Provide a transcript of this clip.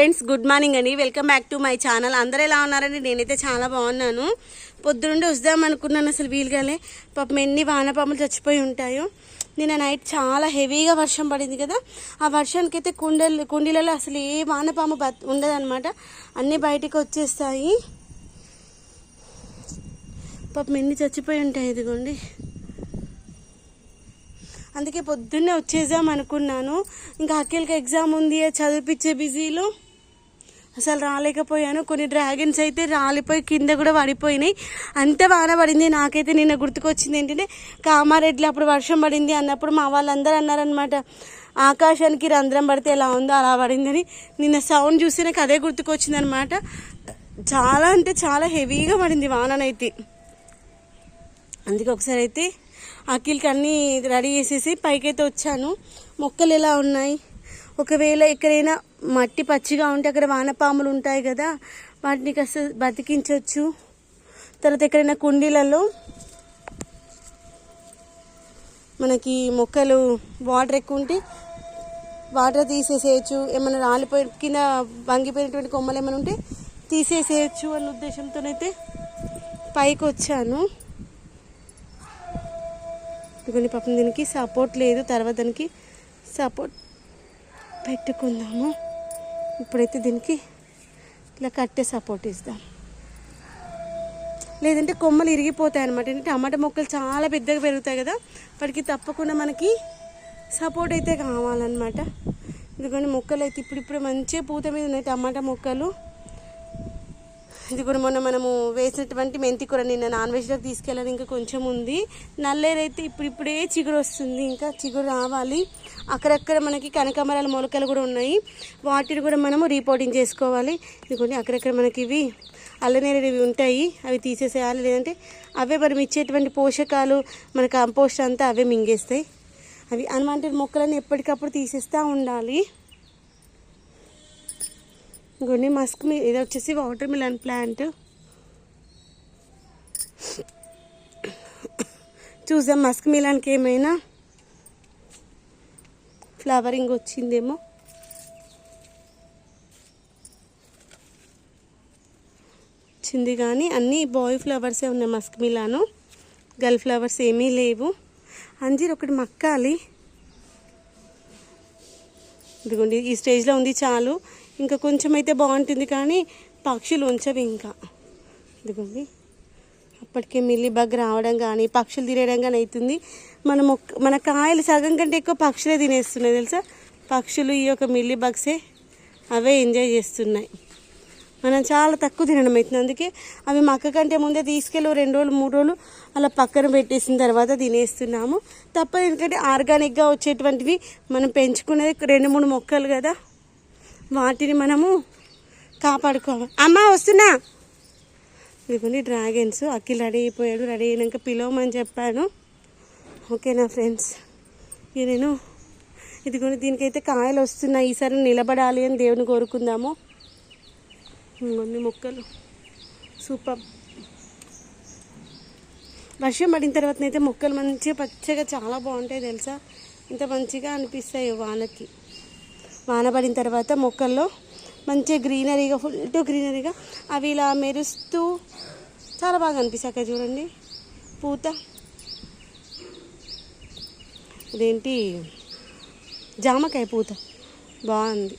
Friends good morning అండి. Welcome back to my channel. అందరూ ఎలా ఉన్నారండి? నేనైతే చాలా బాగున్నాను. పొద్దునుండి వస్తాం అనుకున్నాను అసలు వీలుగాలే. పాపం ఎన్ని వానపాములు చచ్చిపోయి ఉంటాయో. నిన్న నైట్ చాలా హెవీగా వర్షం పడింది కదా. ఆ వర్షానికి అయితే కుండలు కుండీలలో అసలు ఏ వానపాము బత్ ఉండదన్నమాట. అన్నీ బయటికి వచ్చేస్తాయి. పాపం ఎన్ని చచ్చిపోయి ఉంటాయి ఇదిగోండి. అందుకే పొద్దున్నే వచ్చేద్దాం అనుకున్నాను. ఇంకా అఖిల్కి ఎగ్జామ్ ఉంది చదివిపించే బిజీలో. అసలు రాలేకపోయాను. కొన్ని డ్రాగన్స్ అయితే రాలిపోయి కింద కూడా పడిపోయినాయి. అంత వాన పడింది. నాకైతే నిన్న గుర్తుకొచ్చింది ఏంటంటే కామారెడ్డిలో అప్పుడు వర్షం పడింది అన్నప్పుడు మా వాళ్ళందరూ అన్నారనమాట ఆకాశానికి రంధ్రం పడితే ఎలా ఉందో అలా పడిందని. నిన్న సౌండ్ చూస్తే నాకు అదే గుర్తుకొచ్చింది అనమాట చాలా అంటే చాలా హెవీగా పడింది వాననైతే. అందుకే ఒకసారి అయితే అఖిల్కి అన్నీ రెడీ చేసేసి పైకైతే వచ్చాను. మొక్కలు ఎలా ఉన్నాయి? ఒకవేళ ఎక్కడైనా మట్టి పచ్చిగా ఉంటే అక్కడ వానపాములు ఉంటాయి కదా వాటిని కాస్త బతికించవచ్చు తర్వాత ఎక్కడైనా కుండీలలో మనకి మొక్కలు వాటర్ ఎక్కువ ఉంటే వాటర్ తీసేసేయచ్చు. ఏమైనా రాలిపోయి కింద వంగిపోయినటువంటి కొమ్మలు ఏమైనా ఉంటే తీసేసేయచ్చు అన్న ఉద్దేశంతోనైతే పైకి వచ్చాను ఇదిగోండి పాపం దీనికి సపోర్ట్ లేదు. తర్వాత దానికి సపోర్ట్ పెట్టుకుందాము. ఇప్పుడైతే దీనికి ఇలా కట్టే సపోర్ట్ ఇస్తాం. లేదంటే కొమ్మలు ఇరిగిపోతాయి అనమాట ఏంటంటే టమాటా మొక్కలు చాలా పెద్దగా పెరుగుతాయి కదా. వాటికి తప్పకుండా మనకి సపోర్ట్ అయితే కావాలన్నమాట. ఎందుకంటే మొక్కలు అయితే ఇప్పుడు ఇప్పుడు మంచిగా పూత మీద ఉన్నాయి. టమాటా మొక్కలు. ఇది కూడా మొన్న మనము వేసినటువంటి మెంతి కూర నిన్న నాన్ వెజ్లోకి తీసుకెళ్ళాలి ఇంకా కొంచెం ఉంది. నల్లేరైతే ఇప్పుడు ఇప్పుడే చిగురు వస్తుంది. ఇంకా చిగురు రావాలి. అక్కడక్కడ మనకి కనకమరాల మొలకలు కూడా ఉన్నాయి. వాటిని కూడా మనము రీపోర్టింగ్ చేసుకోవాలి. ఇదిగోండి అక్కడక్కడ మనకి ఇవి అల్లనేరేవి ఉంటాయి. అవి తీసేసేయాలి లేదంటే అవే మనం ఇచ్చేటువంటి పోషకాలు మన కంపోస్ట్ అంతా అవే మింగేస్తాయి. అవి అనమాట మొక్కలను ఎప్పటికప్పుడు తీసేస్తూ ఉండాలి. ఇంకొన్ని మస్క్ మీ ఇది వచ్చేసి వాటర్ మిలన్ ప్లాంట్ చూసాం మస్క్ మిలాన్కి ఏమైనా ఫ్లవరింగ్ వచ్చిందేమో. వచ్చింది కానీ అన్నీ బాయ్ ఫ్లవర్సే ఉన్నాయి మస్క్ మిలాను. గర్ల్ ఫ్లవర్స్ ఏమీ లేవు. అంజీర్ ఒకటి మక్కాలి. ఇదిగోండి ఈ స్టేజ్లో ఉంది చాలు. ఇంకా కొంచెం అయితే బాగుంటుంది కానీ పక్షులు ఉంచవి ఇంకా. ఇదిగోండి. ఇప్పటికే మిల్లి బగ్ రావడం కానీ పక్షులు తినేయడం కానీ అవుతుంది మన మొక్క మన కాయలు సగం కంటే ఎక్కువ పక్షులే తినేస్తున్నాయి తెలుసా? పక్షులు ఈ యొక్క మిల్లి బగ్సే అవే ఎంజాయ్ చేస్తున్నాయి. మనం చాలా తక్కువ తినడం అవుతుంది అందుకే అవి మక్క కంటే ముందే తీసుకెళ్ళి రెండు రోజులు మూడు రోజులు అలా పక్కన పెట్టేసిన తర్వాత తినేస్తున్నాము. తప్ప ఎందుకంటే ఆర్గానిక్గా వచ్చేటువంటివి మనం పెంచుకునేది రెండు మూడు మొక్కలు కదా. వాటిని మనము కాపాడుకోవాలి. అమ్మ వస్తున్నా! ఇవన్నీ డ్రాగన్స్. అక్కి రెడీ అయిపోయాడు రెడీ అయినాక పిలవమని చెప్పాను. ఓకేనా ఫ్రెండ్స్? ఇక నేను ఇదిగోని దీనికైతే కాయలు వస్తున్నాయి. ఈసారి నిలబడాలి అని దేవుని కోరుకుందాము. ఇంకొన్ని మొక్కలు. సూపర్. వర్షం పడిన తర్వాతనైతే మొక్కలు మంచిగా పచ్చగా చాలా బాగుంటాయి తెలుసా? ఇంత మంచిగా అనిపిస్తాయి వానకి. వాన పడిన తర్వాత మొక్కల్లో మంచిగా గ్రీనరీగా ఫుల్ టు గ్రీనరీగా అవి ఇలా మెరుస్తూ చాలా బాగా అనిపిస్తాయి అక్కడ చూడండి. పూత. ఇదేంటి? జామకాయ పూత. బాగుంది.